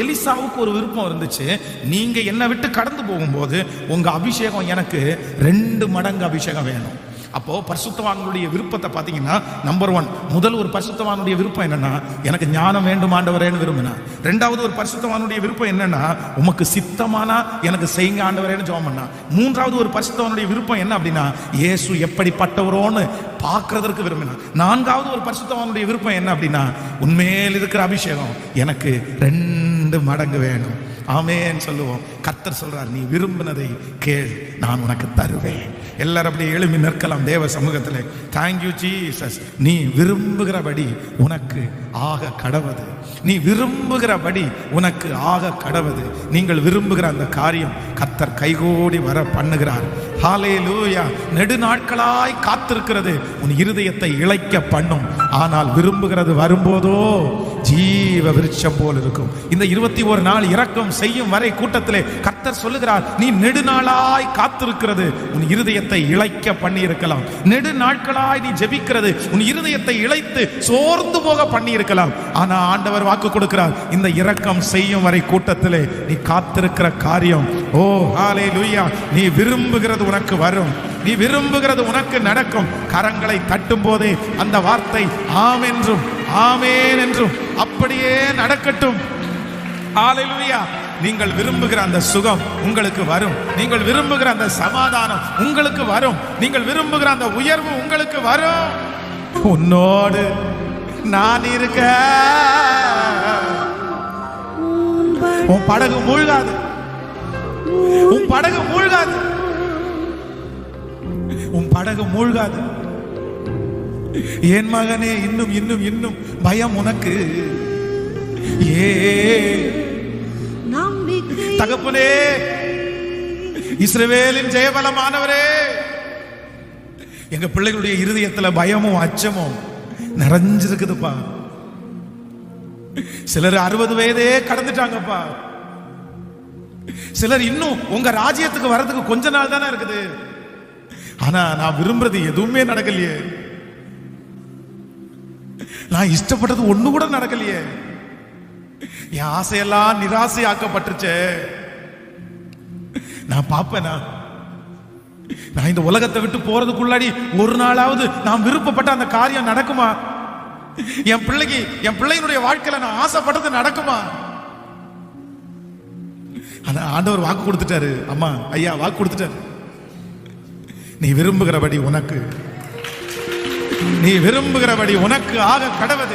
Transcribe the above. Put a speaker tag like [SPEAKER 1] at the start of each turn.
[SPEAKER 1] எலிசாவுக்கு ஒரு விருப்பம் இருந்துச்சு. நீங்க என்னை விட்டு கடந்து போகும்போது உங்க அபிஷேகம் எனக்கு ரெண்டு மடங்கு அபிஷேகம் வேணும். அப்போ பரிசுத்தவானுடைய விருப்பத்தை பார்த்தீங்கன்னா நம்பர் ஒன் முதல் ஒரு பரிசுத்தவானுடைய விருப்பம் என்னன்னா எனக்கு ஞானம் வேண்டும் ஆண்டவரேன்னு விரும்பினா. ரெண்டாவது ஒரு பரிசுத்தவானுடைய விருப்பம் என்னன்னா உமக்கு சித்தமானா எனக்கு செய்யுங்க ஆண்டவரேன்னு ஜோம் பண்ணா. மூன்றாவது ஒரு பரிசுத்தவானுடைய விருப்பம் என்ன அப்படின்னா இயேசு எப்படிப்பட்டவரோன்னு பார்க்கறதற்கு விரும்பினா. நான்காவது ஒரு பரிசுத்தவானுடைய விருப்பம் என்ன அப்படின்னா உண்மையில் இருக்கிற அபிஷேகம் எனக்கு ரெண்டு மடங்கு வேணும். ஆமேன்னு சொல்லுவோம். கத்தர் சொல்றார் நீ விரும்பினதை கேள் நான் உனக்கு தருவேன். எல்லாரும் அப்படியே எழுப்பி நிற்கலாம் தேவ சமூகத்தில். தேங்க்யூ ஜீசஸ் நீ விரும்புகிறபடி உனக்கு ஆக கடவது. நீ விரும்புகிறபடி உனக்கு ஆக கடவது. நீங்கள் விரும்புகிற அந்த காரியம் கத்தர் கைகோடி வர பண்ணுகிறார். ஹாலே லூயா நெடுநாட்களாய் காத்திருக்கிறது. உன் இருதயத்தை இழைக்க பண்ணும். ஆனால் விரும்புகிறது வரும்போதோ ஜீவ விருட்சம் போல் இருக்கும். இந்த இருபத்தி ஒரு நாள் இறக்கம் செய்யும் வரை கூட்டத்திலே கர்த்தர் சொல்லுகிறார் நீ நெடுநாளாய் காத்திருக்கிறது உன் இருதயத்தை இழைக்க பண்ணி இருக்கலாம் நெடு நாட்களாய் நீ ஜெபிக்கிறது உன் இருதயத்தை இழைத்து சோர்ந்து போக பண்ணி இருக்கலாம் ஆனா ஆண்டவர் வாக்கு கொடுக்கிறார் இந்த இரக்கம் செய்யும் வரை கூட்டத்திலே நீ காத்திருக்கிற காரியம். ஓ ஹாலே லுய்யா நீ விரும்புகிறது உனக்கு வரும். நீ விரும்புகிறது உனக்கு நடக்கும். கரங்களை தட்டும் போதே அந்த வார்த்தை ஆம் என்றும் ஆமேன் என்றும் அப்படியே நடக்கட்டும். ஹalleluya நீங்கள் விரும்புகிற அந்த சுகம் உங்களுக்கு வரும். நீங்கள் விரும்புகிற அந்த சமாதானம் உங்களுக்கு வரும். நீங்கள் விரும்புகிற அந்த உயர்வு உங்களுக்கு வரும். உன்னோடு நான் இருக்க. உன் படகு மூழ்காது. உன் படகு மூழ்காது. படகு மூழ்காது. என் மகனே இன்னும் இன்னும் இன்னும் பயம் உனக்கு. ஏ தகப்பனே இஸ்ரவேலின் ஜெயபலமானவரே. எங்க பிள்ளைகளுடைய இருதயத்துல பயமும் அச்சமும் நிறைஞ்சிருக்குதுப்பா. சிலர் அறுபது வயதே கடந்துட்டாங்கப்பா. சிலர் இன்னும் உங்க ராஜ்யத்துக்கு வர்றதுக்கு கொஞ்ச நாள் தானே இருக்குது. ஆனா நான் விரும்புறது எதுவுமே நடக்கலையே. நான் இஷ்டப்பட்டது ஒண்ணு கூட நடக்கலையே. என் ஆசையெல்லாம் நிராசையாக்கப்பட்டுச்சே நான் பார்ப்பேனா? நான் இந்த உலகத்தை விட்டு போறதுக்குள்ளாடி ஒரு நாளாவது நான் விருப்பப்பட்ட அந்த காரியம் நடக்குமா? என் பிள்ளைக்கு என் பிள்ளையினுடைய வாழ்க்கையில நான் ஆசைப்பட்டது நடக்குமா? ஆனா ஆண்டவர் வாக்கு கொடுத்துட்டாரு. அம்மா ஐயா வாக்கு கொடுத்துட்டாரு. நீ விரும்புகிறபடி உனக்கு. நீ விரும்புகிறபடி உனக்கு ஆக கடவது